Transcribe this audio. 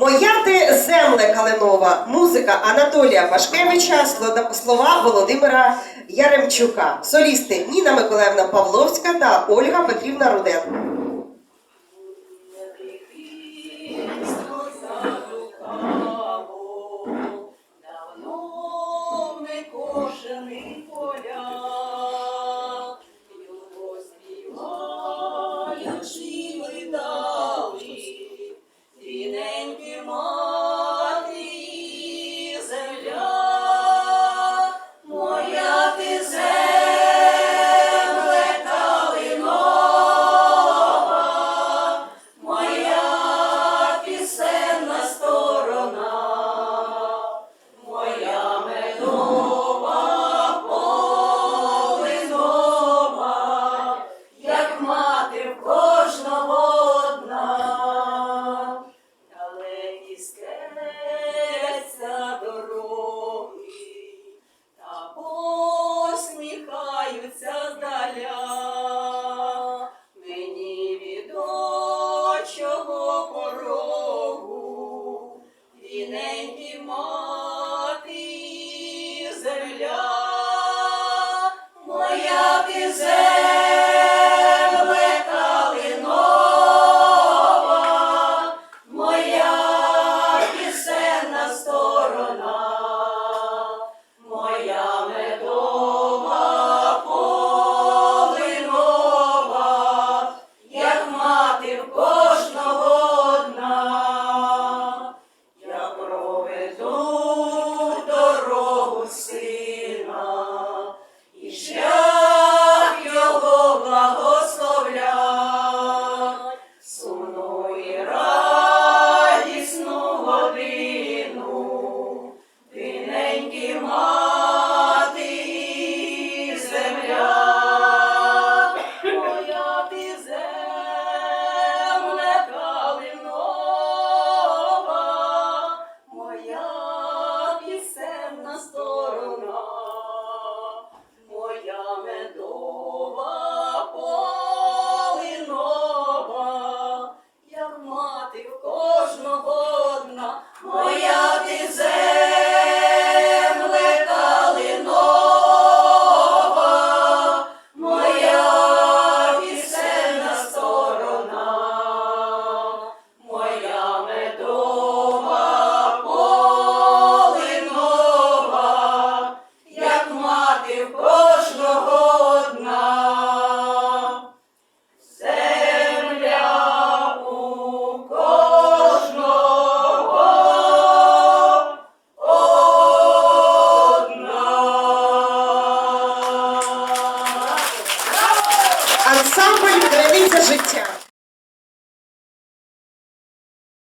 Моя ти земле калинова музика Анатолія Пашкевича, слова Володимира Яремчука, солісти Ніна Миколаївна Павловська та Ольга Петрівна Руденко. more. чого пору. Ансамбль Криниця життя.